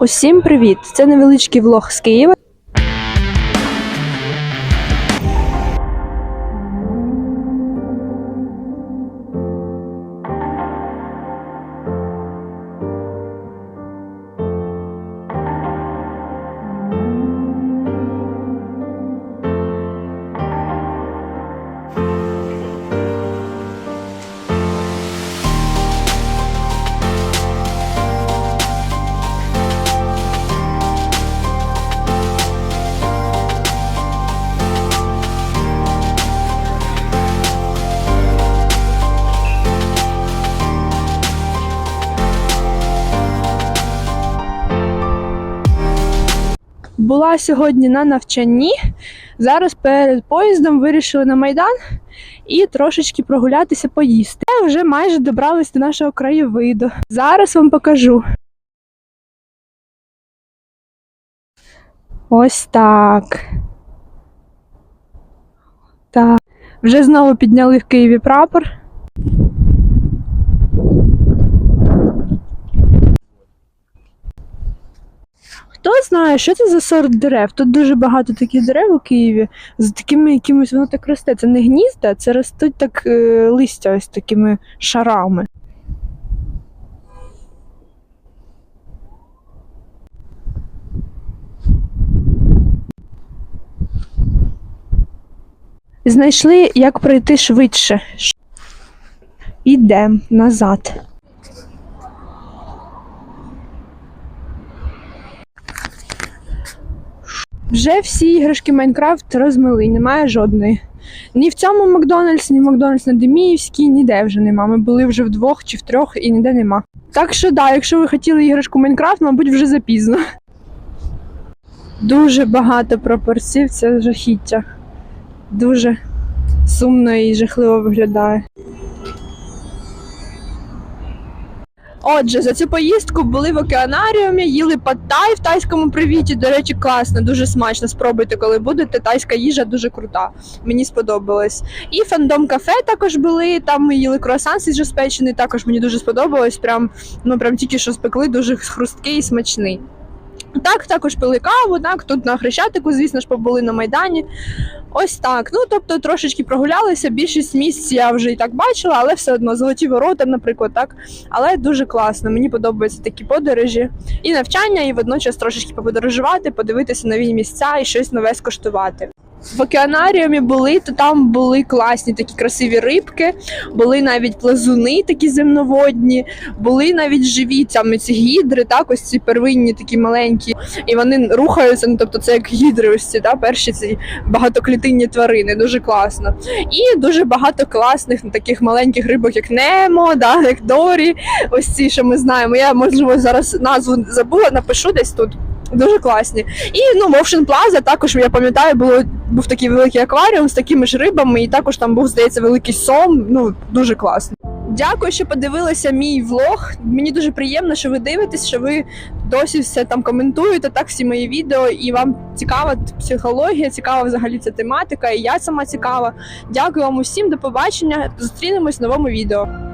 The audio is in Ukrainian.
Усім привіт! Це невеличкий влог з Києва. Була сьогодні на навчанні. Зараз перед поїздом вирішили на майдан і трошечки прогулятися поїсти. Вже майже добрались до нашого краєвиду. Зараз вам покажу. Ось так. Так. Вже знову підняли в Києві прапор. Знає, що це за сорт дерев? Тут дуже багато таких дерев у Києві з такими якимось воно так росте. Це не гнізда, це ростуть так е, листя ось такими шарами. Знайшли, як пройти швидше. Ідемо назад. Вже всі іграшки Майнкрафт розмили, немає жодної. Ні в цьому Макдональдс, ні в Макдональдс на Деміївській, ніде вже нема. Ми були вже вдвох чи втрьох і ніде нема. Так що да, якщо ви хотіли іграшку Майнкрафт, мабуть, вже запізно. Дуже багато прапорців, це жахіття. Дуже сумно і жахливо виглядає. Отже, за цю поїздку були в океанаріумі, їли паттай в тайському привіті. До речі, класно, дуже смачно. Спробуйте, коли будете. Тайська їжа дуже крута. Мені сподобалось. І фандом кафе також були. Там ми їли круасан свіжоспечений, також мені дуже сподобалось. Прям ну прям тільки що спекли, дуже хрусткий і смачний. Так, також пили каву, так, тут на Хрещатику, звісно ж, побули на Майдані. Ось так. Ну, тобто трошечки прогулялися. Більшість місць я вже і так бачила, але все одно золоті ворота, наприклад, так. Але дуже класно. Мені подобаються такі подорожі. І навчання, і водночас трошечки поподорожувати, подивитися нові місця і щось нове скуштувати. В океанаріумі були, то там були класні такі красиві рибки, були навіть плазуни такі земноводні, були навіть живі там ці гідри, так, ось ці первинні такі маленькі, і вони рухаються. Ну тобто це як гідри, ось ці да, перші ці багатоклітинні тварини, дуже класно. І дуже багато класних таких маленьких рибок, як Немо, да, як Дорі. Ось ці, що ми знаємо. Я можливо зараз назву забула, напишу десь тут. Дуже класні. І ну, Motion Plaza також я пам'ятаю, було був такий великий акваріум з такими ж рибами, і також там був, здається, великий сом. Ну дуже класно. Дякую, що подивилися мій влог. Мені дуже приємно, що ви дивитесь, що ви досі все там коментуєте, так всі мої відео, і вам цікава психологія, цікава взагалі ця тематика, і я сама цікава. Дякую вам усім, до побачення. Зустрінемось в новому відео.